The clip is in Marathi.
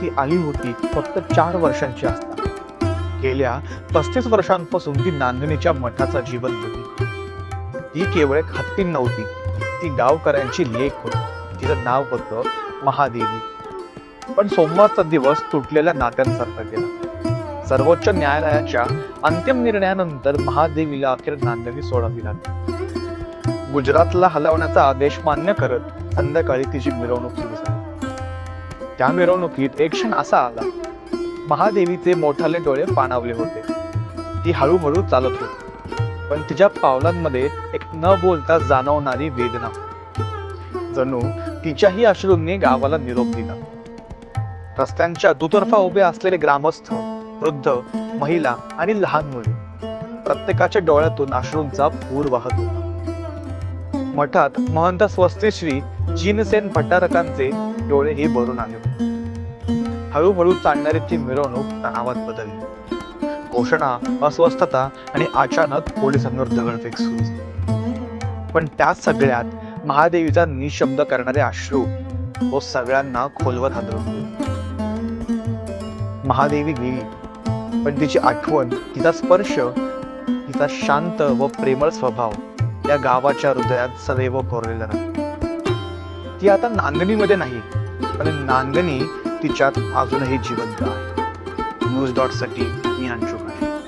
ती आली होती फक्त चार वर्षांची असता. गेल्या पस्तीस वर्षांपासून ती नांदणीच्या मठाचा जीवन होती. ती केवळ एक हत्ती नव्हती ती गावकऱ्यांची लेख होती. तिचं नाव होतं महादेवी. पण सोमवारचा दिवस तुटलेल्या नात्यांसारखा गेला. सर्वोच्च न्यायालयाच्या अंतिम निर्णयानंतर महादेवीला अखेर नांदणी सोडावी लागली. गुजरातला हलवण्याचा आदेश मान्य करत संध्याकाळी तिची मिरवणूक सुरू झाली. त्या मिरवणुकीत एक क्षण असा आला. महादेवीचे मोठाले डोळे पाणावले होते. ती हळूहळू चालत होती. पण तिच्या पावलांमध्ये एक न बोलता जाणवणारी वेदना. जणू तिच्याही अश्रूंनी गावाला निरोप दिला. रस्त्यांच्या दुतर्फा उभे असलेले ग्रामस्थ वृद्ध महिला आणि लहान मुले प्रत्येकाच्या डोळ्यातून अश्रूंचा पूर वाहत होता. मठात महंत स्वस्तिश्री जीनसेन भट्टारकांचे डोळेही भरून आले. हळूहळू चालणारी ती मिरवणूक तणावात बदलली. घोषणा अस्वस्थता आणि अचानक पोलिसांवर दगडफेक सुरू झाली. पण त्या सगळ्यात महादेवीचा निशब्द करणारे अश्रू तो सगळ्यांना खोलवर हादरवून महादेवी गेली पण तिची आठवण तिचा स्पर्श तिचा शांत व प्रेमळ स्वभाव या गावाच्या हृदयात सदैव कोरलेलं राहील ती आता नांदणीमध्ये नाही पण नांदणी तिच्यात अजूनही जिवंत आहे. न्यूज डॉटसाठी मी अंशू.